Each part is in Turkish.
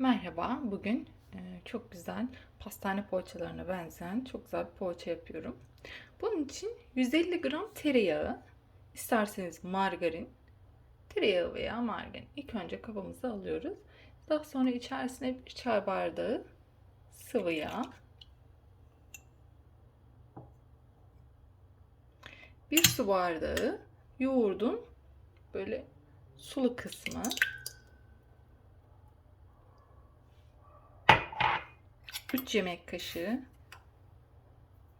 Merhaba, bugün e, çok güzel pastane poğaçalarına benzeyen çok güzel bir poğaça yapıyorum. Bunun için 150 gram tereyağı, isterseniz margarin, tereyağı veya margarin ilk önce kabımıza alıyoruz. Daha sonra içerisine bir çay bardağı sıvı yağ, bir su bardağı yoğurdun böyle sulu kısmı, 3 yemek kaşığı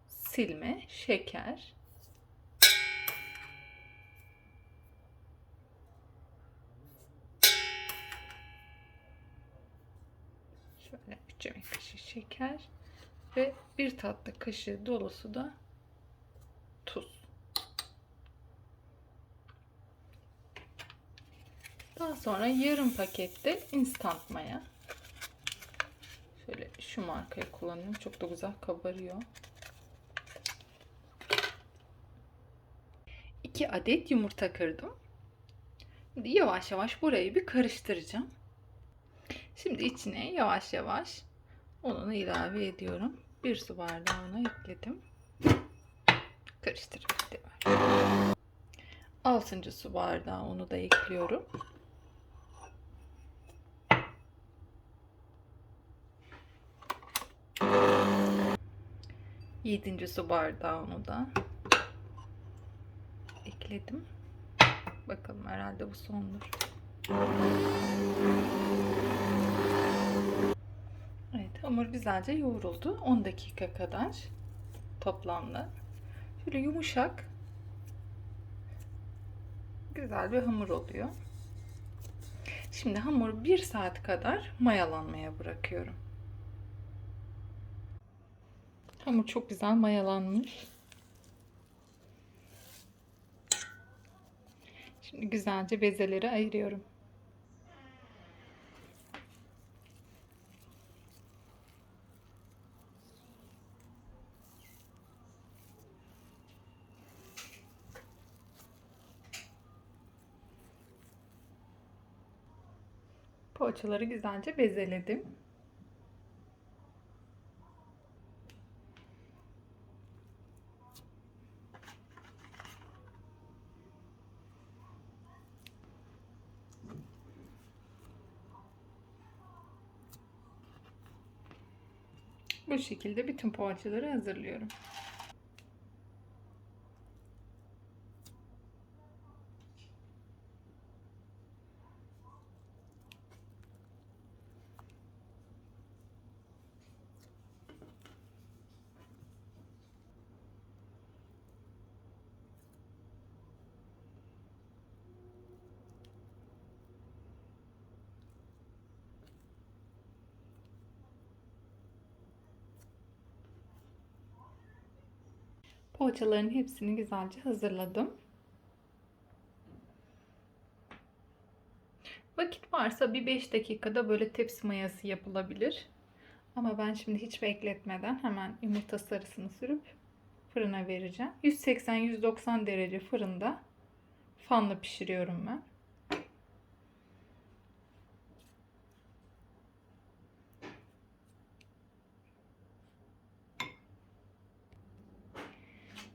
silme, şeker, şöyle 3 yemek kaşığı şeker ve bir tatlı kaşığı dolusu da tuz. Daha sonra yarım pakette instant maya. Şu markayı kullanıyorum. Çok da güzel kabarıyor. 2 adet yumurta kırdım. Yavaş yavaş burayı bir karıştıracağım. Şimdi içine yavaş yavaş ununu ilave ediyorum. Bir su bardağı unu ekledim. Karıştırıp devam. 6. su bardağı unu da ekliyorum. Yedinci su bardağı unu da ekledim. Bakalım herhalde bu sondur. Evet hamur güzelce yoğruldu. 10 dakika kadar toplamda. Şöyle yumuşak güzel bir hamur oluyor. Şimdi hamuru 1 saat kadar mayalanmaya bırakıyorum. Hamur çok güzel mayalanmış. Şimdi güzelce bezeleri ayırıyorum. Poğaçaları güzelce bezeledim. Bu şekilde bütün poğaçaları hazırlıyorum. Poğaçaların hepsini güzelce hazırladım. Vakit varsa bir 5 dakikada böyle tepsi mayası yapılabilir. Ama ben şimdi hiç bekletmeden hemen yumurta sarısını sürüp fırına vereceğim. 180-190 derece fırında fanla pişiriyorum ben.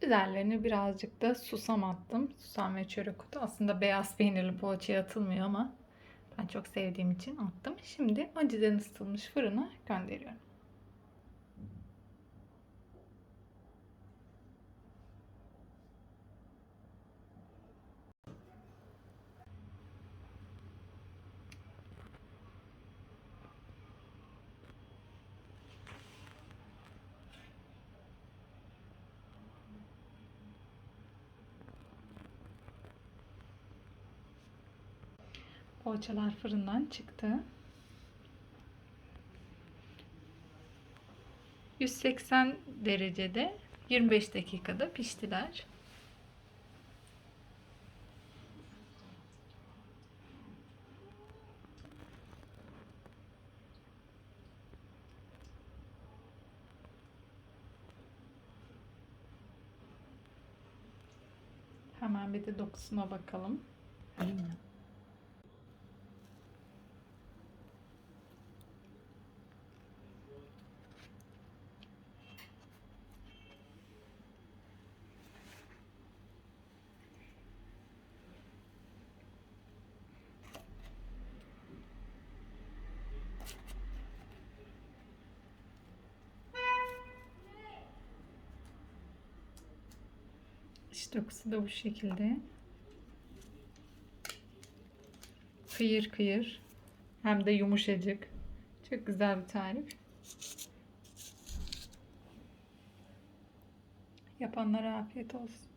Üzerlerine birazcık da susam attım. Susam ve çörek otu. Aslında beyaz peynirli poğaçaya atılmıyor ama ben çok sevdiğim için attım. Şimdi önceden ısıtılmış fırına gönderiyorum. Poğaçalar fırından çıktı. 180 derecede 25 dakikada piştiler. Hemen bir de dokusuna bakalım. İç dokusu da bu şekilde. Kıyır kıyır. Hem de yumuşacık. Çok güzel bir tarif. Yapanlara afiyet olsun.